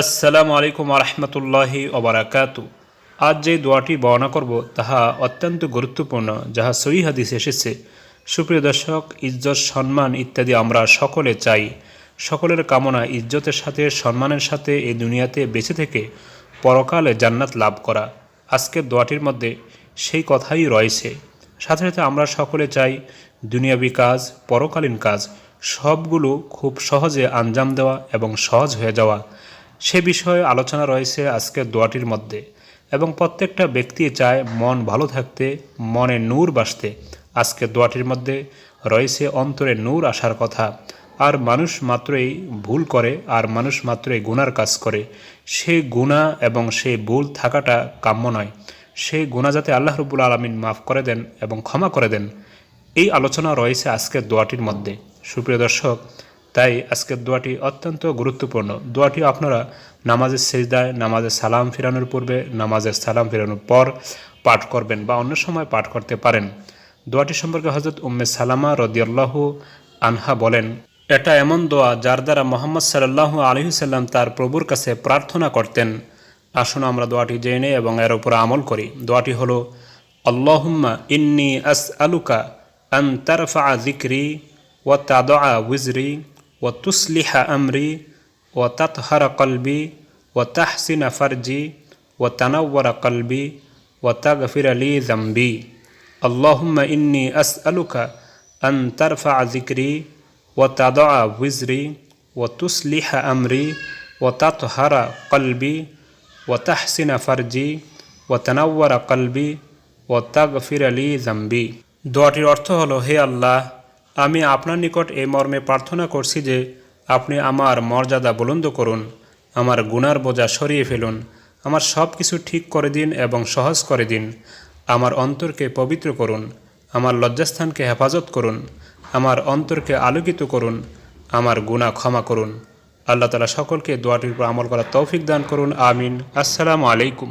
আসসালামু আলাইকুম আরহামতুল্লাহি ওবরাকাতু আজ যে দোয়াটি বর্ণনা করব, তাহা অত্যন্ত গুরুত্বপূর্ণ, যাহা সহি হাদিস এসেছে। সুপ্রিয় দর্শক, ইজ্জত, সম্মান ইত্যাদি আমরা সকলে চাই। সকলের কামনা ইজ্জতের সাথে, সম্মানের সাথে এই দুনিয়াতে বেঁচে থেকে পরকালে জান্নাত লাভ করা। আজকের দোয়াটির মধ্যে সেই কথাই রয়েছে। সাথে সাথে আমরা সকলে চাই দুনিয়াবি কাজ, পরকালীন কাজ, সবগুলো খুব সহজে আঞ্জাম দেওয়া এবং সহজ হয়ে যাওয়া। সে বিষয়ে আলোচনা রয়েছে আজকের দোয়াটির মধ্যে। এবং প্রত্যেকটা ব্যক্তি চায় মন ভালো থাকতে, মনে নূর বাসতে। আজকের দোয়াটির মধ্যে রয়েছে অন্তরে নূর আসার কথা। আর মানুষ মাত্রই ভুল করে, আর মানুষ মাত্রই গুনার কাজ করে। সে গুণা এবং সে ভুল থাকাটা কাম্য নয়। সেই গুণা যাতে আল্লাহ রবুল আলমিন মাফ করে দেন এবং ক্ষমা করে দেন। এই আলোচনা রয়েছে আজকের দোয়াটির মধ্যে। সুপ্রিয় দর্শক তাই আজকের দোয়াটি অত্যন্ত গুরুত্বপূর্ণ। দোয়াটি আপনারা নামাজের সেজদায়, নামাজের সালাম ফেরানোর পূর্বে, নামাজের সালাম ফেরানোর পর পাঠ করবেন বা অন্য সময় পাঠ করতে পারেন। দোয়াটি সম্পর্কে হজরত উম্মে সালামা রদিয়াল্লাহ আনহা বলেন, এটা এমন দোয়া যার দ্বারা মোহাম্মদ সাল্লাহ আলহিসাল্লাম তার প্রভুর কাছে প্রার্থনা করতেন। আসুন আমরা দোয়াটি জেনে এবং এর উপর আমল করি। দোয়াটি হলো, আল্লাহুম্মা ইন্নি আস আলুকা আন তারফা জিক্রি ও তাদা উজরি ও তুসলিহা আমরি ও তাতহার কলবি ও তাহসিনা ফারজি ও তানাওয়ারা কলবি ও তাগফির আলী জম্বি আল্লাহুম্মা ইন্নি আস আলুকা আন তারফা জিক্রি ও তাদা উজরি ও তুসলিহা আমরি ও তাতহারা কলবি ও তাহসিনা ফারজি ও তানাওয়ারা কলবি ও তাগফির আলী জম্বি দোয়াটির অর্থ হলো হে আল্লাহ আমি আপনার নিকট এই মর্মে প্রার্থনা করছি যে আপনি আমার মর্যাদা বুলন্দ করুন, আমার গুনার বোঝা সরিয়ে ফেলুন, আমার সব কিছু ঠিক করে দিন এবং সহজ করে দিন, আমার অন্তরকে পবিত্র করুন, আমার লজ্জাস্থানকে হেফাজত করুন, আমার অন্তরকে আলোকিত করুন, আমার গুণা ক্ষমা করুন। আল্লাহ তালা সকলকে দোয়াটির উপর আমল করার তৌফিক দান করুন, আমিন। আসসালামু আলাইকুম।